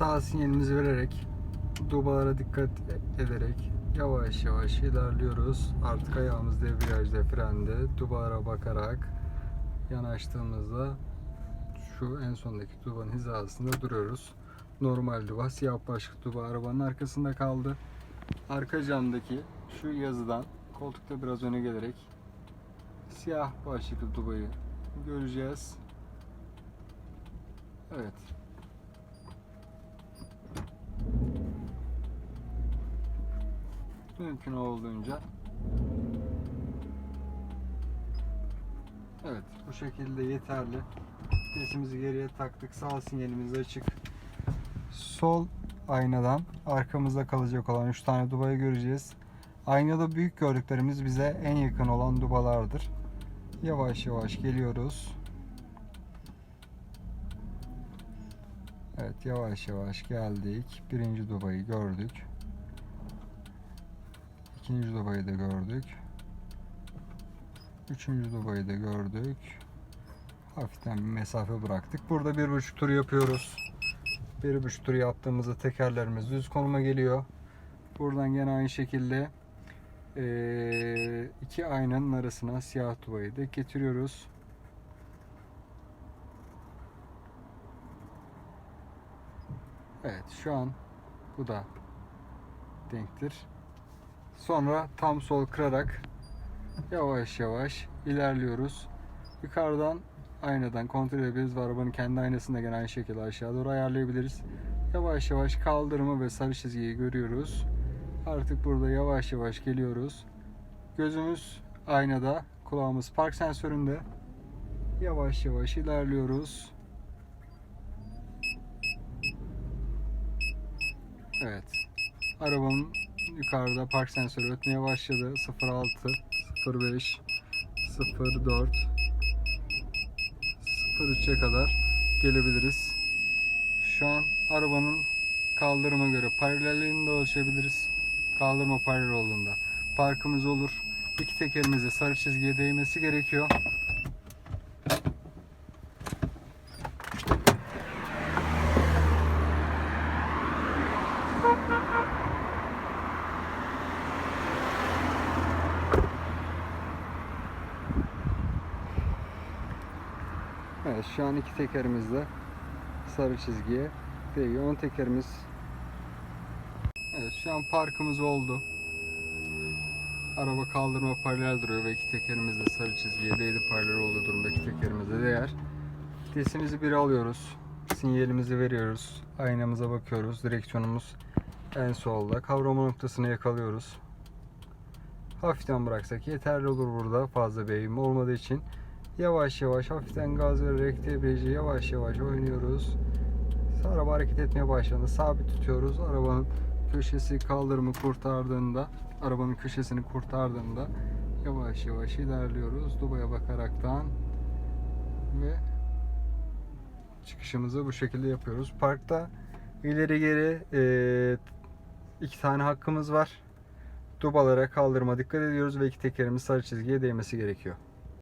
sağ sinyalimizi vererek dubalara dikkat ederek yavaş yavaş ilerliyoruz. Artık ayağımız debriyajda, frende. Dubalara bakarak yanaştığımızda şu en sondaki dubanın hizasında duruyoruz. Normal duba, siyah başlık duba arabanın arkasında kaldı. Arka camdaki şu yazıdan koltukta biraz öne gelerek siyah başlıklı dubayı göreceğiz. Evet. Mümkün olduğunca Evet bu şekilde yeterli. Vitesimizi geriye taktık. Sağ sinyalimiz açık. Sol aynadan arkamızda kalacak olan 3 tane dubayı göreceğiz. Aynada büyük gördüklerimiz bize en yakın olan dubalardır. Yavaş yavaş geliyoruz. Evet yavaş yavaş geldik. Birinci dubayı gördük. İkinci dubayı da gördük. Üçüncü dubayı da gördük. Hafiften bir mesafe bıraktık. Burada bir buçuk tur yapıyoruz. Bir buçuk tur yaptığımızda tekerlerimiz düz konuma geliyor. Buradan gene aynı şekilde iki aynanın arasına siyah dubayı da getiriyoruz. Evet şu an bu da denktir. Sonra tam sol kırarak yavaş yavaş ilerliyoruz. Yukarıdan aynadan kontrol edebiliriz ve arabanın kendi aynasını da gene aynı şekilde aşağı doğru ayarlayabiliriz. Yavaş yavaş kaldırımı ve sarı çizgiyi görüyoruz. Artık burada yavaş yavaş geliyoruz. Gözümüz aynada, kulağımız park sensöründe. Yavaş yavaş ilerliyoruz. Evet. Arabanın yukarıda park sensörü ötmeye başladı. 06, 05, 04, 03'e kadar gelebiliriz. Şu an arabanın kaldırıma göre paralelliğini de ölçebiliriz. Kaldırma paralel olduğunda parkımız olur. İki tekerimize sarı çizgiye değmesi gerekiyor. Evet şu an iki tekerimiz de sarı çizgiye değiyor. Ön tekerimiz Evet şu an parkımız oldu. Araba kaldırma paralel duruyor ve iki tekerimiz de sarı çizgiye değdi. Paralel olduğu durumda iki tekerimiz de değer. Vitesimizi bir alıyoruz. Sinyalimizi veriyoruz. Aynamıza bakıyoruz. Direksiyonumuz en solda. Kavrama noktasını yakalıyoruz. Hafiften bıraksak yeterli olur burada fazla bir eğim olmadığı için. Yavaş yavaş hafiften gaz vererek debriyajı yavaş yavaş oynuyoruz. Araba hareket etmeye başladı. Sabit tutuyoruz. Arabanın köşesi kaldırımı kurtardığında, arabanın köşesini kurtardığında yavaş yavaş ilerliyoruz. Dubaya bakaraktan ve çıkışımızı bu şekilde yapıyoruz. Parkta ileri geri eee, iki tane hakkımız var. Dubalara kaldırma dikkat ediyoruz ve iki tekerimiz sarı çizgiye değmesi gerekiyor.